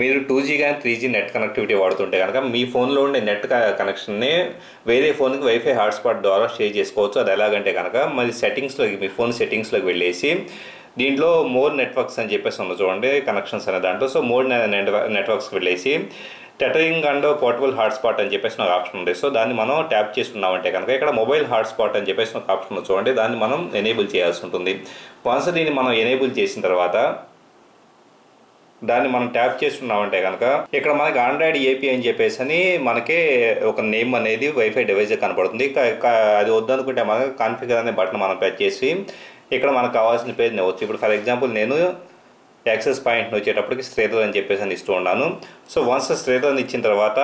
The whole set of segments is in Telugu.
మీరు టూ జీ కానీ త్రీ జీ నెట్ కనెక్టివిటీ వాడుతుంటే కనుక మీ ఫోన్లో ఉండే నెట్ కనెక్షన్ని వేరే ఫోన్కి వైఫై హాట్స్పాట్ ద్వారా షేర్ చేసుకోవచ్చు. అది ఎలాగంటే కనుక మరి సెట్టింగ్స్లోకి మీ ఫోన్ సెట్టింగ్స్లోకి వెళ్ళేసి దీంట్లో మోర్ నెట్వర్క్స్ అని చెప్పేసి ఉంది చూడండి కనెక్షన్స్ అనే దాంట్లో. సో మోర్ నెట్వర్క్స్కి వెళ్ళేసి టెటరింగ్ అండ్ పోర్టబుల్ హాట్స్పాట్ అని చెప్పేసి ఒక ఆప్షన్ ఉంది. సో దాన్ని మనం ట్యాప్ చేసుకున్నామంటే కనుక ఇక్కడ మొబైల్ హాట్స్పాట్ అని చెప్పేసి ఒక ఆప్షన్ చూడండి. దాన్ని మనం ఎనేబుల్ చేయాల్సి ఉంటుంది. వన్స్ దీన్ని మనం ఎనేబుల్ చేసిన తర్వాత దాన్ని మనం ట్యాప్ చేస్తున్నామంటే కనుక ఇక్కడ మనకి ఆండ్రాయిడ్ ఏపీ అని చెప్పేసి అని మనకి ఒక నేమ్ అనేది వైఫై డివైస్ కనపడుతుంది. అది వద్దనుకుంటే మనకి కాన్ఫిగర్ అనే బటన్ మనం ప్రెస్ చేసి ఇక్కడ మనకు కావాల్సిన పేజ్ నేవచ్చు ఇప్పుడు ఫర్ ఎగ్జాంపుల్ నేను యాక్సెస్ పాయింట్ వచ్చేటప్పటికి శ్రీధర్ అని చెప్పేసి అని ఇస్తూ ఉన్నాను. సో వన్స్ శ్రీధర్ అని ఇచ్చిన తర్వాత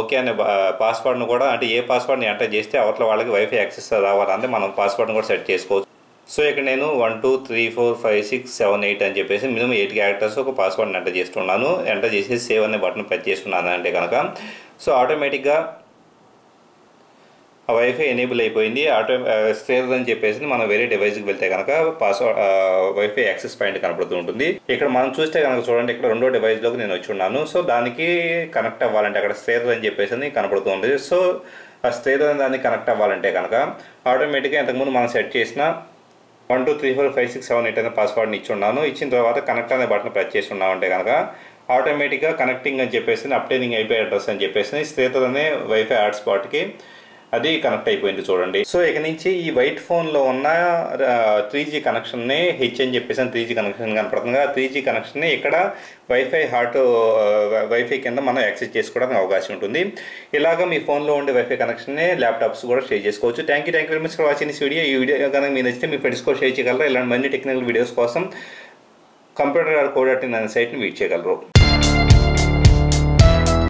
ఓకే అనే పాస్వర్డ్ను కూడా అంటే ఏ పాస్వర్డ్ని ఎంటర్ చేస్తే అవతల వాళ్ళకి వైఫై యాక్సెస్ రావాలంటే మనం పాస్వర్డ్ని కూడా సెట్ చేసుకోవచ్చు. సో ఇక్కడ నేను one two three four five six seven eight అని చెప్పేసి మినిమం ఎయిట్ క్యారెక్టర్స్ ఒక పాస్వర్డ్ని ఎంటర్ చేస్తున్నాను. ఎంటర్ చేసి సేవ్ అనే బటన్ ప్రెస్ చేస్తున్నాను అంటే కనుక. సో ఆటోమేటిక్గా ఆ వైఫై ఎనేబుల్ అయిపోయింది. ఆటో స్టేర్ అని చెప్పేసి మనం వేరే డివైస్కి వెళ్తే కనుక పాస్వర్డ్ వైఫై యాక్సెస్ పాయింట్ కనపడుతూ ఉంటుంది. ఇక్కడ మనం చూస్తే కనుక చూడండి ఇక్కడ రెండో డివైస్లోకి నేను వచ్చి ఉన్నాను. సో దానికి కనెక్ట్ అవ్వాలంటే అక్కడ స్టేర్ అని చెప్పేసి కనబడుతూ కనపడుతూ సో ఆ స్టేర్ అనే దానికి కనెక్ట్ అవ్వాలంటే కనుక ఆటోమేటిక్గా ఇంతకుముందు మనం సెట్ చేసిన one two three four five six seven eight అనే పాస్వర్డ్ని ఇచ్చి ఉన్నాను ఇచ్చిన తర్వాత కనెక్ట్ అనే బటన్ ప్రెస్ చేసి ఉన్నామంటే కనుక ఆటోమేటిక్గా కనెక్టింగ్ అని చెప్పేసి అప్టైనింగ్ అయిపోయే అడ్రస్ అని చెప్పేసి స్థిరతనే వైఫై హాట్స్పాట్కి అది కనెక్ట్ అయిపోయింది చూడండి. సో ఇక నుంచి ఈ వైట్ ఫోన్లో ఉన్న త్రీ జీ కనెక్షన్ని హెచ్ అని చెప్పేసి త్రీ జీ కనెక్షన్ కనపడుతుంది. త్రీ జీ కనెక్షన్ని ఇక్కడ వైఫై హాట్ వైఫై కింద మనం యాక్సెస్ చేసుకోవడానికి అవకాశం ఉంటుంది. ఇలాగ మీ ఫోన్లో ఉండే వైఫై కనెక్షన్ని ల్యాప్టాప్స్ కూడా షేర్ చేసుకోవచ్చు. Thank you thank you very much for watching this video ఈ వీడియో కనుక మీరు నచ్చితే మీ ఫ్రెండ్స్ కూడా షేర్ చేయగలరు. ఇలాంటి మరిన్ని టెక్నికల్ వీడియోస్ కోసం కంప్యూటర్ కోడ్ అనే సైట్ని వీట్ చేయగలరు.